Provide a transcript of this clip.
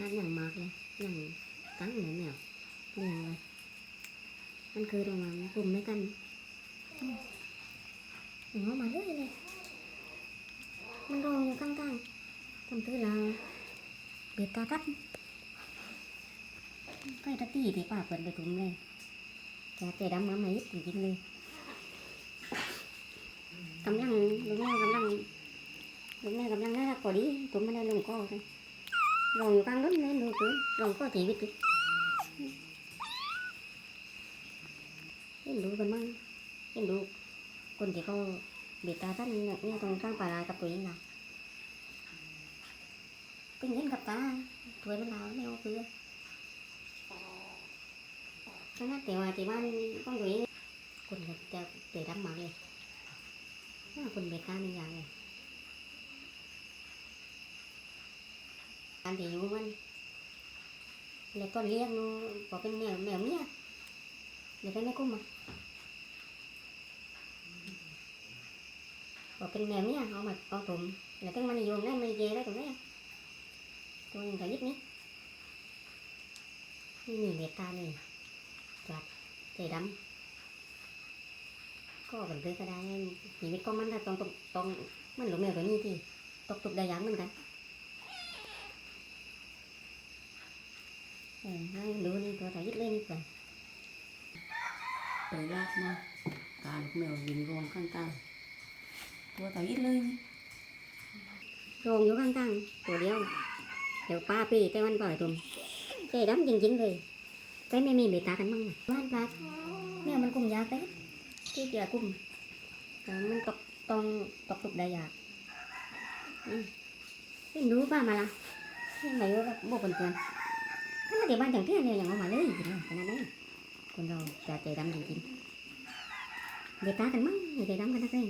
นักอย่างมากเลยอย่างตั้งเหนือแมวเหนี่ยวเลยมันคือดรกไม้ผมไม่กันหนูมาเรื่อยเลย มันรออยู่กลางๆทำตื้แเราเบียดตาทับกล้ตะตีที่ป่าเปิดไปถุงเลยแกเจะดามาไม่ยึดจริงเลยกำลังลูกแม่กำลังลูกแม่กำลังน่ารักกว่าดีตัวไม่ได้ลงก็อล ลงอยู่กลางรถเลยลูกคืองก้อชีวิตดิเห็นดูกันมั้งเห็นดูคนที่เขาเบียดตาท่านเนี่ยเนี่ยตรงข้างป่าลากับตัวเองนะเป็นเห็นกับตาถวยมันลาวไม่เอาเพื่อขนาดแต่ว่าที่บ้านของตัวเองคนจะเตะดำมาเลยน่าคนเบียดตาเป็นอย่างเลยการที่อยู่มันแล้วก็เลี้ย งนูพอเป็นแมวแมวเมียเดี๋ยวไปไม่กุ้มอะพอเป็นแมวเมียเอามาเอาตุ่มแล้วตั้งมันโยมได้ไม่เย่ได้ตรงนี้ตัว ดูนี่ตัวถ่ายยึดเล่นนี่ก่อนไปลากมาตาลูกแมวยิงรวมข้างใต้ตัวต่อยิดเลยนี่โรงอยู่ข้างๆตัวเดียวเดี๋ยวป้าปีแต่วันปล่อยตุ่มใจดำจริงๆเลยใจไม่มีเบตตากันมั้งบ้านปลาแมวมันกุมยาไปที่เจียกุมแต่มันตกตรงตกตุกได้ยากอืมไม่รู้ป้ามาละที่ไหนก็บอกเพื่อนๆ ถ้ามาเดี๋ยวบ้านจังเที่ยนี่ยอย่างเอามาเลยจริงขนาดนั้นคนเราจะใจดำจริงๆเดี๋ยวตากันมั้งเดี๋ยวดำกันนักเลย